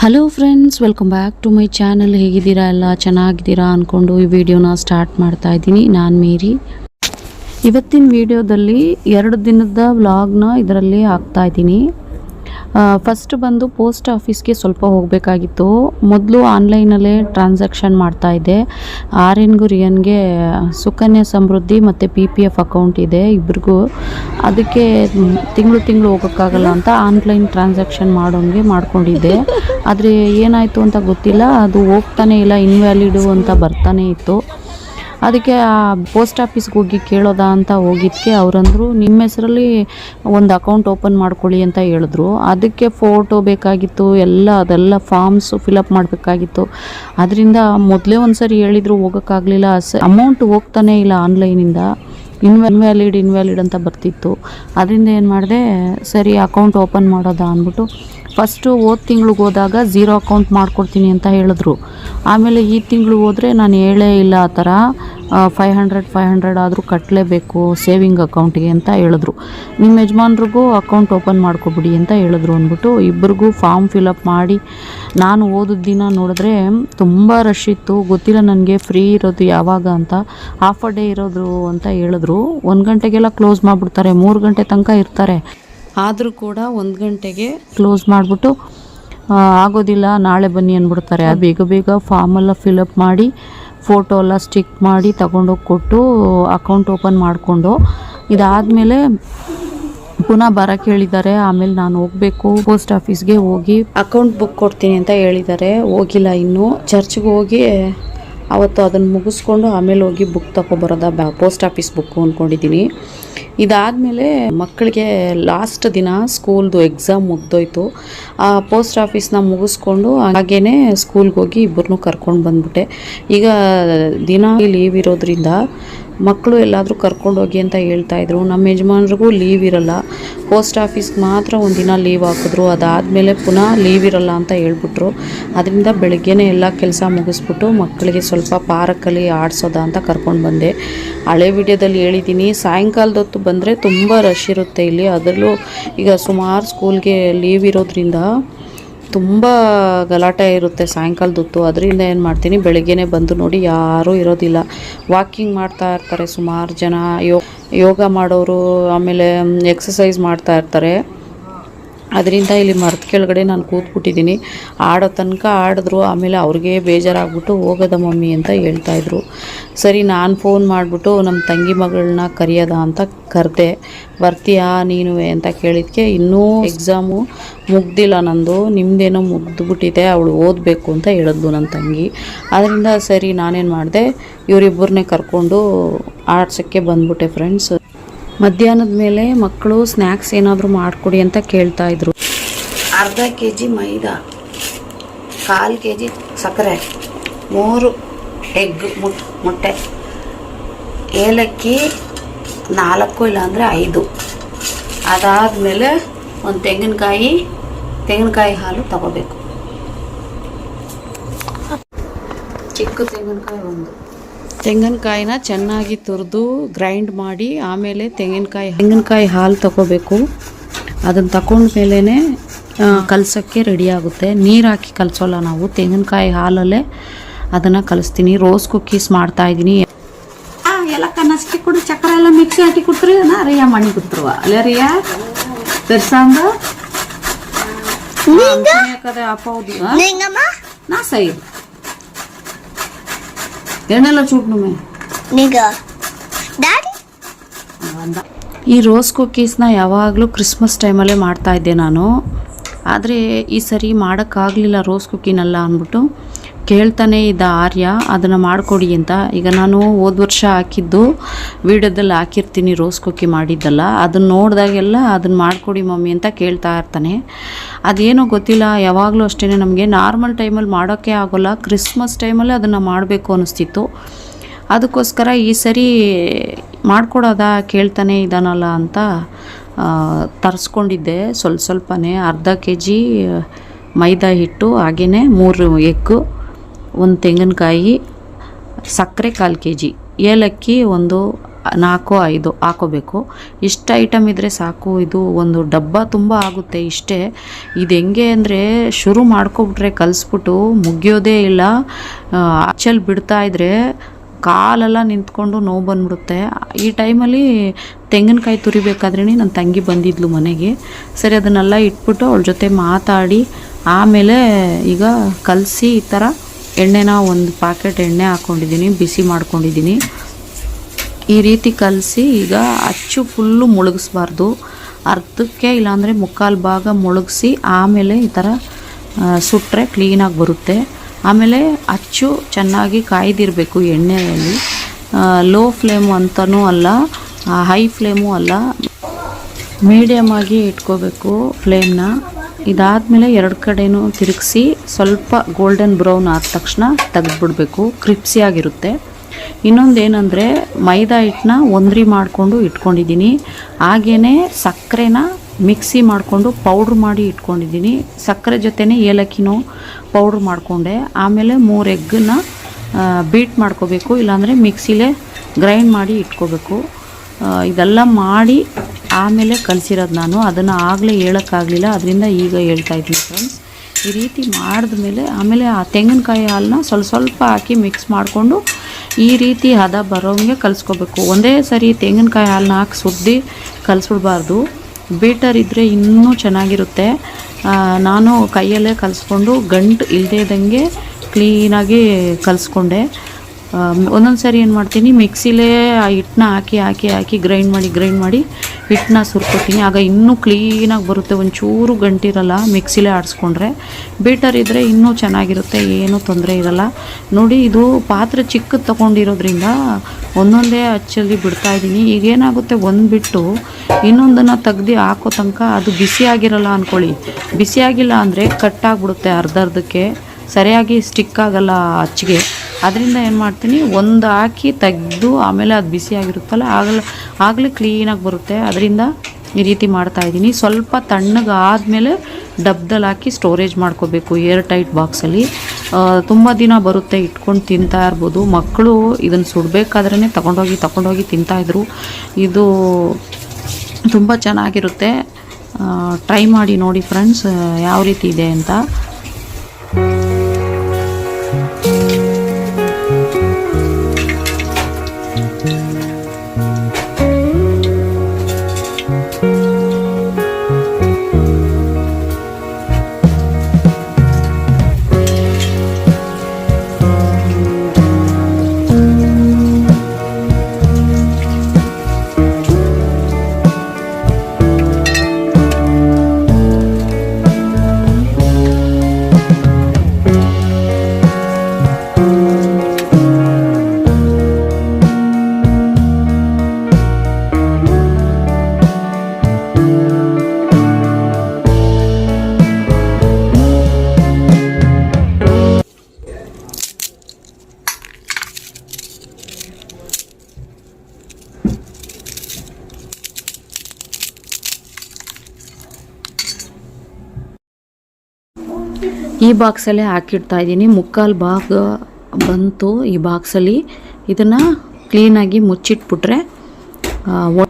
Hello friends welcome back to my channel ಹೇಗಿದ್ದೀರಾ? ಎಲ್ಲ ಚೆನ್ನಾಗಿದ್ದೀರಾ ಅಂದ್ಕೊಂಡು ಈ ವಿಡಿಯೋನ ಸ್ಟಾರ್ಟ್ ಮಾಡ್ತಾ ಇದ್ದೀನಿ. ನಾನು ಮೇರಿ. ಇವತ್ತಿನ ವಿಡಿಯೋದಲ್ಲಿ ಎರಡು ದಿನದ ವ್ಲಾಗ್ನ ಇದರಲ್ಲಿ ಹಾಕ್ತಾ ಇದ್ದೀನಿ. ಫಸ್ಟ್ ಬಂದು ಪೋಸ್ಟ್ ಆಫೀಸ್ಗೆ ಸ್ವಲ್ಪ ಹೋಗಬೇಕಾಗಿತ್ತು. ಮೊದಲು ಆನ್ಲೈನಲ್ಲೇ ಟ್ರಾನ್ಸಾಕ್ಷನ್ ಮಾಡ್ತಾ ಇದ್ದೆ. ಆರ್ ಎನ್ ರಿಯನ್ಗೆ ಸುಕನ್ಯಾ ಸಮೃದ್ಧಿ ಮತ್ತು ಪಿ ಪಿ ಎಫ್ ಅಕೌಂಟ್ ಇದೆ ಇಬ್ರಿಗೂ. ಅದಕ್ಕೆ ತಿಂಗಳು ತಿಂಗಳು ಹೋಗೋಕ್ಕಾಗಲ್ಲ ಅಂತ ಆನ್ಲೈನ್ ಟ್ರಾನ್ಸಾಕ್ಷನ್ ಮಾಡೋಂಗೆ ಮಾಡ್ಕೊಂಡಿದ್ದೆ. ಆದರೆ ಏನಾಯಿತು ಅಂತ ಗೊತ್ತಿಲ್ಲ. ಅದು ಹೋಗ್ತಾನೆ ಇಲ್ಲ ಇನ್ವ್ಯಾಲಿಡು ಅಂತ ಬರ್ತಾನೆ ಇತ್ತು. ಅದಕ್ಕೆ ಆ ಪೋಸ್ಟ್ ಆಫೀಸ್ಗೆ ಹೋಗಿ ಕೇಳೋದ ಅಂತ ಹೋಗಿದ್ದಕ್ಕೆ ಅವರಂದರು, ನಿಮ್ಮ ಹೆಸರಲ್ಲಿ ಒಂದು ಅಕೌಂಟ್ ಓಪನ್ ಮಾಡ್ಕೊಳ್ಳಿ ಅಂತ ಹೇಳಿದ್ರು. ಅದಕ್ಕೆ ಫೋಟೋ ಬೇಕಾಗಿತ್ತು, ಎಲ್ಲ ಅದೆಲ್ಲ ಫಾರ್ಮ್ಸು ಫಿಲಪ್ ಮಾಡಬೇಕಾಗಿತ್ತು. ಅದರಿಂದ ಮೊದಲೇ ಒಂದು ಸರಿ ಹೇಳಿದ್ರು, ಹೋಗೋಕ್ಕಾಗಲಿಲ್ಲ. ಅಮೌಂಟ್ ಹೋಗ್ತಾನೇ ಇಲ್ಲ ಆನ್ಲೈನಿಂದ. ಇನ್ವ್ಯಾ ಇನ್ವ್ಯಾಲಿಡ್ ಇನ್ವ್ಯಾಲಿಡ್ ಅಂತ ಬರ್ತಿತ್ತು. ಅದರಿಂದ ಏನು ಮಾಡಿದೆ, ಸರಿ ಅಕೌಂಟ್ ಓಪನ್ ಮಾಡೋದಾ ಅಂದ್ಬಿಟ್ಟು ಫಸ್ಟು ಹೋದ ತಿಂಗ್ಳಿಗೆ ಹೋದಾಗ ಝೀರೋ ಅಕೌಂಟ್ ಮಾಡ್ಕೊಡ್ತೀನಿ ಅಂತ ಹೇಳಿದ್ರು. ಆಮೇಲೆ ಈ ತಿಂಗಳು ಹೋದರೆ ನಾನು ಹೇಳೇ ಇಲ್ಲ ಆ ಥರ ಫೈವ್ ಹಂಡ್ರೆಡ್ ಫೈವ್ ಹಂಡ್ರೆಡ್ ಆದರೂ ಕಟ್ಟಲೇಬೇಕು ಸೇವಿಂಗ್ ಅಕೌಂಟಿಗೆ ಅಂತ ಹೇಳಿದ್ರು. ನಿಮ್ಮ ಯಜಮಾನ್ರಿಗೂ ಅಕೌಂಟ್ ಓಪನ್ ಮಾಡ್ಕೊಬಿಡಿ ಅಂತ ಹೇಳಿದ್ರು ಅಂದ್ಬಿಟ್ಟು ಇಬ್ಬರಿಗೂ ಫಾರ್ಮ್ ಫಿಲಪ್ ಮಾಡಿ ನಾನು ಓದಿದ ದಿನ ನೋಡಿದ್ರೆ ತುಂಬ ರಶ್ ಇತ್ತು. ಗೊತ್ತಿಲ್ಲ ನನಗೆ ಫ್ರೀ ಇರೋದು ಯಾವಾಗ ಅಂತ ಹಾಫ್ ಡೇ ಇರೋದು ಅಂತ ಹೇಳಿದ್ರು. ಒಂದು ಗಂಟೆಗೆಲ್ಲ ಕ್ಲೋಸ್ ಮಾಡಿಬಿಡ್ತಾರೆ ಮೂರು ಗಂಟೆ ತನಕ ಇರ್ತಾರೆ. ಆದರೂ ಕೂಡ ಒಂದು ಗಂಟೆಗೆ ಕ್ಲೋಸ್ ಮಾಡಿಬಿಟ್ಟು ಆಗೋದಿಲ್ಲ ನಾಳೆ ಬನ್ನಿ ಅಂದ್ಬಿಡ್ತಾರೆ. ಬೇಗ ಬೇಗ ಬೇಗ ಫಾರ್ಮೆಲ್ಲ ಫಿಲಪ್ ಮಾಡಿ ಫೋಟೋ ಎಲ್ಲ ಸ್ಟಿಕ್ ಮಾಡಿ ತಗೊಂಡೋಗಿ ಕೊಟ್ಟು ಅಕೌಂಟ್ ಓಪನ್ ಮಾಡಿಕೊಂಡು ಇದಾದಮೇಲೆ ಪುನಃ ಬರಕ್ಕೆ ಹೇಳಿದ್ದಾರೆ ಆಮೇಲೆ ನಾನು ಹೋಗಬೇಕು. ಪೋಸ್ಟ್ ಆಫೀಸ್ಗೆ ಹೋಗಿ ಅಕೌಂಟ್ ಬುಕ್ ಕೊಡ್ತೀನಿ ಅಂತ ಹೇಳಿದ್ದಾರೆ. ಹೋಗಿಲ್ಲ ಇನ್ನು. ಚರ್ಚ್ಗೆ ಹೋಗಿ ಅವತ್ತು ಅದನ್ನು ಮುಗಿಸ್ಕೊಂಡು ಆಮೇಲೆ ಹೋಗಿ ಬುಕ್ ತಗೊಬರೋದ ಪೋಸ್ಟ್ ಆಫೀಸ್ ಬುಕ್ ಅಂದ್ಕೊಂಡಿದ್ದೀನಿ ಇದಾದಮೇಲೆ ಮಕ್ಕಳಿಗೆ ಲಾಸ್ಟ್ ದಿನ ಸ್ಕೂಲ್ದು ಎಕ್ಸಾಮ್ ಮುಗ್ದೋಯ್ತು. ಆ ಪೋಸ್ಟ್ ಆಫೀಸ್ನ ಮುಗಿಸ್ಕೊಂಡು ಹಾಗೇ ಸ್ಕೂಲ್ಗೆ ಹೋಗಿ ಇಬ್ಬರನ್ನೂ ಕರ್ಕೊಂಡು ಬಂದ್ಬಿಟ್ಟೆ. ಈಗ ದಿನ ಲೀವ್ ಇರೋದ್ರಿಂದ ಮಕ್ಕಳು ಎಲ್ಲಾದರೂ ಕರ್ಕೊಂಡೋಗಿ ಅಂತ ಹೇಳ್ತಾ ಇದ್ರು. ನಮ್ಮ ಯಜಮಾನ್ರಿಗೂ ಲೀವ್ ಇರಲ್ಲ. ಪೋಸ್ಟ್ ಆಫೀಸ್ಗೆ ಮಾತ್ರ ಒಂದಿನ ಲೀವ್ ಹಾಕಿದ್ರು. ಅದಾದಮೇಲೆ ಪುನಃ ಲೀವ್ ಇರಲ್ಲ ಅಂತ ಹೇಳ್ಬಿಟ್ರು. ಅದರಿಂದ ಬೆಳಗ್ಗೆನೇ ಎಲ್ಲ ಕೆಲಸ ಮುಗಿಸ್ಬಿಟ್ಟು ಮಕ್ಕಳಿಗೆ ಸ್ವಲ್ಪ ಪಾರ್ಕಲ್ಲಿ ಆಡಿಸೋದ ಅಂತ ಕರ್ಕೊಂಡು ಬಂದೆ. ಹಳೆ ವಿಡಿಯೋದಲ್ಲಿ ಹೇಳಿದ್ದೀನಿ ಸಾಯಂಕಾಲದ ಹೊತ್ತು ಬಂದರೆ ತುಂಬ ರಶ್ ಇರುತ್ತೆ ಇಲ್ಲಿ. ಅದರಲ್ಲೂ ಈಗ ಸುಮಾರು ಸ್ಕೂಲ್ಗೆ ಲೀವ್ ಇರೋದ್ರಿಂದ ತುಂಬ ಗಲಾಟೆ ಇರುತ್ತೆ ಸಾಯಂಕಾಲದ ಹೊತ್ತು. ಅದರಿಂದ ಏನು ಮಾಡ್ತೀನಿ, ಬೆಳಗ್ಗೆನೇ ಬಂದು ನೋಡಿ ಯಾರೂ ಇರೋದಿಲ್ಲ. ವಾಕಿಂಗ್ ಮಾಡ್ತಾ ಇರ್ತಾರೆ ಸುಮಾರು ಜನ. ಯೋ, ಯೋಗ ಮಾಡೋರು, ಆಮೇಲೆ ಎಕ್ಸಸೈಸ್ ಮಾಡ್ತಾ ಇರ್ತಾರೆ. ಅದರಿಂದ ಇಲ್ಲಿ ಮರದ ಕೆಳಗಡೆ ನಾನು ಕೂತ್ಬಿಟ್ಟಿದ್ದೀನಿ. ಆಡೋ ತನಕ ಆಡಿದ್ರು, ಆಮೇಲೆ ಅವ್ರಿಗೆ ಬೇಜಾರಾಗ್ಬಿಟ್ಟು ಹೋಗೋದ ಮಮ್ಮಿ ಅಂತ ಹೇಳ್ತಾಯಿದ್ರು ಸರಿ, ನಾನು ಫೋನ್ ಮಾಡಿಬಿಟ್ಟು ನಮ್ಮ ತಂಗಿ ಮಗಳನ್ನ ಕರೆಯೋದ ಅಂತ ಕರೆದೆ. ಬರ್ತೀಯಾ ನೀನು ಅಂತ ಕೇಳಿದ್ಕೆ ಇನ್ನೂ ಎಕ್ಸಾಮು ಮುಗ್ದಿಲ್ಲ ನಂದು. ನಿಮ್ಮದೇನೋ ಮುಗ್ದುಬಿಟ್ಟಿದೆ, ಅವಳು ಓದಬೇಕು ಅಂತ ಹೇಳಿದ್ಲು ನನ್ನ ತಂಗಿ. ಅದರಿಂದ ಸರಿ, ನಾನೇನು ಮಾಡಿದೆ ಇವರಿಬ್ಬರನ್ನೇ ಕರ್ಕೊಂಡು ಆಡ್ಸೋಕ್ಕೆ ಬಂದ್ಬಿಟ್ಟೆ ಫ್ರೆಂಡ್ಸ್ ಮಧ್ಯಾಹ್ನದ ಮೇಲೆ ಮಕ್ಕಳು ಸ್ನ್ಯಾಕ್ಸ್ ಏನಾದರೂ ಮಾಡಿಕೊಡಿ ಅಂತ ಕೇಳ್ತಾ ಇದ್ರು. ಅರ್ಧ ಕೆ ಜಿ ಮೈದಾ, ಕಾಲು ಕೆ ಜಿ ಸಕ್ಕರೆ, ಮೂರು ಎಗ್ ಮುಟ್ ಮೊಟ್ಟೆ, ಏಲಕ್ಕಿ ನಾಲ್ಕು ಇಲ್ಲಾಂದರೆ ಐದು. ಅದಾದಮೇಲೆ ಒಂದು ತೆಂಗಿನಕಾಯಿ ತೆಂಗಿನಕಾಯಿ ಹಾಲು ತಗೋಬೇಕು. ಚಿಕ್ಕ ತೆಂಗಿನಕಾಯಿ ಒಂದು. ತೆಂಗಿನಕಾಯಿನ ಚೆನ್ನಾಗಿ ತುರಿದು ಗ್ರೈಂಡ್ ಮಾಡಿ ಆಮೇಲೆ ತೆಂಗಿನಕಾಯಿ ತೆಂಗಿನಕಾಯಿ ಹಾಲು ತಗೋಬೇಕು. ಅದನ್ನು ತಗೊಂಡ್ಮೇಲೆ ಕಲಸೋಕ್ಕೆ ರೆಡಿ ಆಗುತ್ತೆ. ನೀರು ಹಾಕಿ ಕಲಸೋಲ್ಲ ನಾವು. ತೆಂಗಿನಕಾಯಿ ಹಾಲಲ್ಲೇ ಅದನ್ನು ಕಲಿಸ್ತೀನಿ. ರೋಸ್ ಕುಕ್ಕೀಸ್ ಮಾಡ್ತಾ ಇದ್ದೀನಿ. ಆ ಎಲ್ಲ ಕನ್ನಸ್ಕಿ ಕೊಡು. ಚಕ್ರ ಎಲ್ಲ ಮಿಕ್ಸಿ ಹಾಕಿ ಕೊಡ್ತೀರಿ ನಾ ರಿಯಾ ಮಣಿ ಕೊಡ್ತಿರುವ ಅಲ್ಲೇ ರಿಯಾ? ತರ್ಸಾಂಬ ಅಪ್ಪ ಹೌದು. ನಾ ಸೈ చూడమే ಈ ರೋಸ್ ಕುಕ್ಕೀಸ್ನ ಯಾವಾಗಲೂ ಕ್ರಿಸ್ಮಸ್ ಟೈಮಲ್ಲೇ ಮಾಡ್ತಾ ಇದ್ದೆ ನಾನು. ಆದರೆ ಈ ಸರಿ ಮಾಡೋಕ್ಕಾಗಲಿಲ್ಲ ರೋಸ್ ಕುಕ್ಕಿನೆಲ್ಲ ಅಂದ್ಬಿಟ್ಟು. ಕೇಳ್ತಾನೆ ಇದ್ದ ಆರ್ಯ, ಅದನ್ನು ಮಾಡಿಕೊಡಿ ಅಂತ. ಈಗ ನಾನು ಹೋದ ವರ್ಷ ಹಾಕಿದ್ದು ವೀಡಿಯೋದಲ್ಲಿ ಹಾಕಿರ್ತೀನಿ, ರೋಸ್ ಕುಕ್ಕಿ ಮಾಡಿದ್ದಲ್ಲ. ಅದನ್ನು ನೋಡಿದಾಗೆಲ್ಲ ಅದನ್ನು ಮಾಡಿಕೊಡಿ ಮಮ್ಮಿ ಅಂತ ಕೇಳ್ತಾ ಇರ್ತಾನೆ. ಅದೇನೋ ಗೊತ್ತಿಲ್ಲ, ಯಾವಾಗಲೂ ಅಷ್ಟೇ ನಮಗೆ. ನಾರ್ಮಲ್ ಟೈಮಲ್ಲಿ ಮಾಡೋಕ್ಕೆ ಆಗೋಲ್ಲ. ಕ್ರಿಸ್ಮಸ್ ಟೈಮಲ್ಲಿ ಅದನ್ನು ಮಾಡಬೇಕು ಅನ್ನಿಸ್ತಿತ್ತು ಅದಕ್ಕೋಸ್ಕರ ಈ ಸರಿ ಮಾಡಿಕೊಡೋದ ಕೇಳ್ತಾನೆ ಇದ್ದಾನಲ್ಲ ಅಂತ ತರಿಸ್ಕೊಂಡಿದ್ದೆ. ಸ್ವಲ್ಪ ಸ್ವಲ್ಪನೇ ಅರ್ಧ ಕೆ ಜಿ ಮೈದಾ ಹಿಟ್ಟು ಹಾಗೆಯೇ ಮೂರು ಎಗ್ಗು. ಒಂದು ತೆಂಗಿನಕಾಯಿ, ಸಕ್ಕರೆ ಕಾಲು ಕೆ ಜಿ ಏಲಕ್ಕಿ ಒಂದು ನಾಲ್ಕು, ಐದು ಹಾಕೋಬೇಕು. ಇಷ್ಟು ಐಟಮ್ ಇದ್ದರೆ ಸಾಕು. ಇದು ಒಂದು ಡಬ್ಬ ತುಂಬ ಆಗುತ್ತೆ ಇಷ್ಟೇ. ಇದು ಹೆಂಗೆ ಅಂದರೆ ಶುರು ಮಾಡ್ಕೊಬಿಟ್ರೆ ಕಲಿಸ್ಬಿಟ್ಟು ಮುಗಿಯೋದೇ ಇಲ್ಲ. ಆಚೆಲ್ ಬಿಡ್ತಾ ಇದ್ದರೆ ಕಾಲೆಲ್ಲ ನಿಂತ್ಕೊಂಡು ನೋವು ಬಂದ್ಬಿಡುತ್ತೆ. ಈ ಟೈಮಲ್ಲಿ ತೆಂಗಿನಕಾಯಿ ತುರಿಬೇಕಾದ್ರೆ ನನ್ನ ತಂಗಿ ಬಂದಿದ್ಲು ಮನೆಗೆ. ಸರಿ, ಅದನ್ನೆಲ್ಲ ಇಟ್ಬಿಟ್ಟು ಅವಳ ಜೊತೆ ಮಾತಾಡಿ, ಆಮೇಲೆ ಈಗ ಕಲಸಿ ಈ ಥರ ಎಣ್ಣೆನ ಒಂದು ಪ್ಯಾಕೆಟ್ ಎಣ್ಣೆ ಹಾಕ್ಕೊಂಡಿದ್ದೀನಿ ಬಿಸಿ ಮಾಡ್ಕೊಂಡಿದ್ದೀನಿ. ಈ ರೀತಿ ಕಲಸಿ ಈಗ ಅಚ್ಚು ಫುಲ್ಲು ಮುಳುಗಿಸ್ಬಾರ್ದು. ಅರ್ಧಕ್ಕೆ ಇಲ್ಲಾಂದರೆ ಮುಕ್ಕಾಲು ಭಾಗ ಮುಳುಗಿಸಿ ಆಮೇಲೆ ಈ ಥರ ಸುಟ್ಟರೆ ಕ್ಲೀನಾಗಿ ಬರುತ್ತೆ. ಆಮೇಲೆ ಅಚ್ಚು ಚೆನ್ನಾಗಿ ಕಾಯ್ದಿರಬೇಕು ಎಣ್ಣೆಯಲ್ಲಿ. ಲೋ ಫ್ಲೇಮು ಅಂತಲೂ ಅಲ್ಲ ಹೈ ಫ್ಲೇಮು ಅಲ್ಲ. ಮೀಡಿಯಮ್ ಆಗಿ ಇಟ್ಕೋಬೇಕು ಫ್ಲೇಮ್ನ. ಇದಾದಮೇಲೆ ಎರಡು ಕಡೆನೂ ತಿರುಗಿಸಿ ಸ್ವಲ್ಪ ಗೋಲ್ಡನ್ ಬ್ರೌನ್ ಆದ ತಕ್ಷಣ ತೆಗೆದ್ಬಿಡ್ಬೇಕು. ಕ್ರಿಪ್ಸಿಯಾಗಿರುತ್ತೆ ಇನ್ನೊಂದು ಏನಂದರೆ ಮೈದಾ ಹಿಟ್ಟನ್ನ ಒಂದ್ರಿ ಮಾಡಿಕೊಂಡು ಇಟ್ಕೊಂಡಿದ್ದೀನಿ. ಹಾಗೇ ಸಕ್ಕರೆನ ಮಿಕ್ಸಿ ಮಾಡಿಕೊಂಡು ಪೌಡ್ರ್ ಮಾಡಿ ಇಟ್ಕೊಂಡಿದ್ದೀನಿ. ಸಕ್ಕರೆ ಜೊತೆನೇ ಏಲಕ್ಕಿನೂ ಪೌಡ್ರ್ ಮಾಡಿಕೊಂಡೆ. ಆಮೇಲೆ ಮೂರು ಎಗ್ಗನ್ನ ಬೀಟ್ ಮಾಡ್ಕೋಬೇಕು. ಇಲ್ಲಾಂದರೆ ಮಿಕ್ಸಿಲೇ ಗ್ರೈಂಡ್ ಮಾಡಿ ಇಟ್ಕೋಬೇಕು. ಇದೆಲ್ಲ ಮಾಡಿ ಆಮೇಲೆ ಕಲಿಸಿರೋದು ನಾನು. ಅದನ್ನು ಆಗಲೇ ಹೇಳೋಕ್ಕಾಗಲಿಲ್ಲ. ಅದರಿಂದ ಈಗ ಹೇಳ್ತಾ ಇದ್ದೀನಿ ಫ್ರೆಂಡ್ಸ್ ಈ ರೀತಿ ಮಾಡಿದ್ಮೇಲೆ ಆಮೇಲೆ ಆ ತೆಂಗಿನಕಾಯಿ ಹಾಲನ್ನ ಸ್ವಲ್ಪ ಸ್ವಲ್ಪ ಹಾಕಿ ಮಿಕ್ಸ್ ಮಾಡಿಕೊಂಡು ಈ ರೀತಿ ಹದ ಬರೋಂಗೆ ಕಲಿಸ್ಕೋಬೇಕು. ಒಂದೇ ಸರಿ ತೆಂಗಿನಕಾಯಿ ಹಾಲನ್ನ ಹಾಕಿ ಸುದ್ದಿ ಕಲಿಸ್ಬಿಡ್ಬಾರ್ದು. ಬೀಟರ್ ಇದ್ದರೆ ಇನ್ನೂ ಚೆನ್ನಾಗಿರುತ್ತೆ. ನಾನು ಕೈಯಲ್ಲೇ ಕಲಿಸ್ಕೊಂಡು ಗಂಟು ಇಲ್ಲದೇ ಇದ್ದಂಗೆ ಕ್ಲೀನಾಗಿ ಕಲಿಸ್ಕೊಂಡೆ. ಒಂದೊಂದು ಸಾರಿ ಏನು ಮಾಡ್ತೀನಿ, ಮಿಕ್ಸಿಲೇ ಆ ಹಿಟ್ಟನ್ನ ಹಾಕಿ ಹಾಕಿ ಹಾಕಿ ಗ್ರೈಂಡ್ ಮಾಡಿ ಗ್ರೈಂಡ್ ಮಾಡಿ ಹಿಟ್ಟನ್ನ ಸುರ್ಕೊತೀನಿ. ಆಗ ಇನ್ನೂ ಕ್ಲೀನಾಗಿ ಬರುತ್ತೆ, ಒಂಚೂರು ಗಂಟಿರಲ್ಲ ಮಿಕ್ಸಿಲೇ ಆಡಿಸ್ಕೊಂಡ್ರೆ. ಬೀಟರ್ ಇದ್ದರೆ ಇನ್ನೂ ಚೆನ್ನಾಗಿರುತ್ತೆ, ಏನೂ ತೊಂದರೆ ಇರಲ್ಲ. ನೋಡಿ, ಇದು ಪಾತ್ರೆ ಚಿಕ್ಕದು ತೊಗೊಂಡಿರೋದ್ರಿಂದ ಒಂದೊಂದೇ ಹಚ್ಚಲ್ಲಿ ಬಿಡ್ತಾ ಇದ್ದೀನಿ. ಈಗೇನಾಗುತ್ತೆ ಒಂದು ಬಿಟ್ಟು ಇನ್ನೊಂದನ್ನು ತೆಗ್ದು ಹಾಕೋ ತನಕ ಅದು ಬಿಸಿಯಾಗಿರಲ್ಲ ಅಂದ್ಕೊಳ್ಳಿ ಬಿಸಿಯಾಗಿಲ್ಲ ಅಂದರೆ ಕಟ್ಟಾಗ್ಬಿಡುತ್ತೆ ಅರ್ಧ ಅರ್ಧಕ್ಕೆ ಸರಿಯಾಗಿ ಸ್ಟಿಕ್ ಆಗಲ್ಲ ಅಚ್ಚಿಗೆ. ಅದರಿಂದ ಏನು ಮಾಡ್ತೀನಿ, ಒಂದು ಹಾಕಿ ತೆಗೆದು ಆಮೇಲೆ ಅದು ಬಿಸಿಯಾಗಿರುತ್ತಲ್ಲ ಆಗಲೇ ಆಗಲೇ ಕ್ಲೀನಾಗಿ ಬರುತ್ತೆ. ಅದರಿಂದ ಈ ರೀತಿ ಮಾಡ್ತಾ ಇದ್ದೀನಿ. ಸ್ವಲ್ಪ ತಣ್ಣಗೆ ಆದಮೇಲೆ ಡಬ್ದಲ್ಲಿ ಹಾಕಿ ಸ್ಟೋರೇಜ್ ಮಾಡ್ಕೋಬೇಕು ಏರ್ ಟೈಟ್ ಬಾಕ್ಸಲ್ಲಿ ತುಂಬ ದಿನ ಬರುತ್ತೆ ಇಟ್ಕೊಂಡು ತಿಂತಾ ಇರ್ಬೋದು. ಮಕ್ಕಳು ಇದನ್ನು ಸುಡಬೇಕಾದ್ರೇ ತಗೊಂಡೋಗಿ ತಗೊಂಡೋಗಿ ತಿಂತಾಯಿದ್ರು ಇದು ತುಂಬ ಚೆನ್ನಾಗಿರುತ್ತೆ. ಟ್ರೈ ಮಾಡಿ ನೋಡಿ ಫ್ರೆಂಡ್ಸ್ ಯಾವ ರೀತಿ ಇದೆ ಅಂತ. ಈ ಬಾಕ್ಸಲ್ಲೇ ಹಾಕಿಡ್ತಾ ಇದ್ದೀನಿ. ಮುಕ್ಕಾಲು ಭಾಗ ಬಂತು ಈ ಬಾಕ್ಸಲ್ಲಿ ಇದನ್ನು ಕ್ಲೀನಾಗಿ ಮುಚ್ಚಿಟ್ಬಿಟ್ರೆ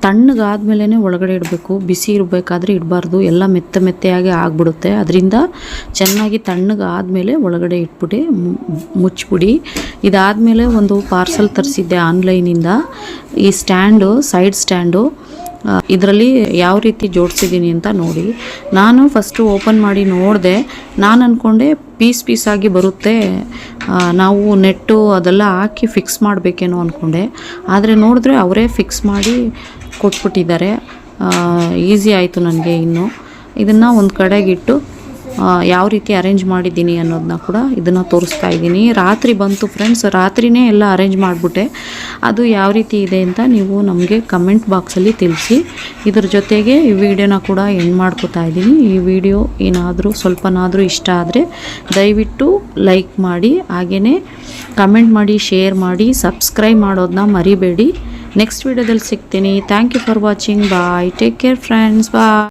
ತಣ್ಣಗಾದ್ಮೇಲೆ ಒಳಗಡೆ ಇಡಬೇಕು. ಬಿಸಿ ಇರಬೇಕಾದ್ರೆ ಇಡಬಾರ್ದು. ಎಲ್ಲ ಮೆತ್ತ ಮೆತ್ತೆಯಾಗಿ ಆಗಿಬಿಡುತ್ತೆ. ಅದರಿಂದ ಚೆನ್ನಾಗಿ ತಣ್ಣಗಾದಮೇಲೆ ಒಳಗಡೆ ಇಟ್ಬಿಟ್ಟು ಮುಚ್ಚಿಬಿಡಿ ಇದಾದಮೇಲೆ ಒಂದು ಪಾರ್ಸಲ್ ತರಿಸಿದ್ದೆ ಆನ್ಲೈನಿಂದ ಈ ಸ್ಟ್ಯಾಂಡು ಸೈಡ್ ಸ್ಟ್ಯಾಂಡು ಇದರಲ್ಲಿ ಯಾವ ರೀತಿ ಜೋಡಿಸಿದ್ದೀನಿ ಅಂತ ನೋಡಿ. ನಾನು ಫಸ್ಟು ಓಪನ್ ಮಾಡಿ ನೋಡಿದೆ. ನಾನು ಅಂದ್ಕೊಂಡೆ ಪೀಸ್ ಪೀಸಾಗಿ ಬರುತ್ತೆ. ನಾವು ನೆಟ್ಟು ಅದೆಲ್ಲ ಹಾಕಿ ಫಿಕ್ಸ್ ಮಾಡಬೇಕೇನೋ ಅಂದ್ಕೊಂಡೆ ಆದರೆ ನೋಡಿದ್ರೆ ಅವರೇ ಫಿಕ್ಸ್ ಮಾಡಿ ಕೊಟ್ಬಿಟ್ಟಿದ್ದಾರೆ. ಈಸಿ ಆಯಿತು ನನಗೆ ಇನ್ನು. ಇದನ್ನು ಒಂದು ಕಡೆಗಿಟ್ಟು ಯಾವ ರೀತಿ ಅರೇಂಜ್ ಮಾಡಿದ್ದೀನಿ ಅನ್ನೋದನ್ನ ಕೂಡ ಇದನ್ನು ತೋರಿಸ್ತಾ ಇದ್ದೀನಿ. ರಾತ್ರಿ ಬಂತು ಫ್ರೆಂಡ್ಸ್ ರಾತ್ರಿನೇ ಎಲ್ಲ ಅರೇಂಜ್ ಮಾಡಿಬಿಟ್ಟೆ. ಅದು ಯಾವ ರೀತಿ ಇದೆ ಅಂತ ನೀವು ನಮಗೆ ಕಮೆಂಟ್ ಬಾಕ್ಸಲ್ಲಿ ತಿಳಿಸಿ. ಇದ್ರ ಜೊತೆಗೆ ಈ ವಿಡಿಯೋನ ಕೂಡ ಎಂಡ್ ಮಾಡ್ಕೋತಾ ಇದ್ದೀನಿ. ಈ ವಿಡಿಯೋ ಏನಾದರೂ ಸ್ವಲ್ಪನಾದರೂ ಇಷ್ಟ ಆದರೆ ದಯವಿಟ್ಟು ಲೈಕ್ ಮಾಡಿ ಹಾಗೆಯೇ ಕಮೆಂಟ್ ಮಾಡಿ ಶೇರ್ ಮಾಡಿ ಸಬ್ಸ್ಕ್ರೈಬ್ ಮಾಡೋದನ್ನ ಮರಿಬೇಡಿ. ನೆಕ್ಸ್ಟ್ ವಿಡಿಯೋದಲ್ಲಿ ಸಿಗ್ತೀನಿ. Thank you for watching bye take care friends bye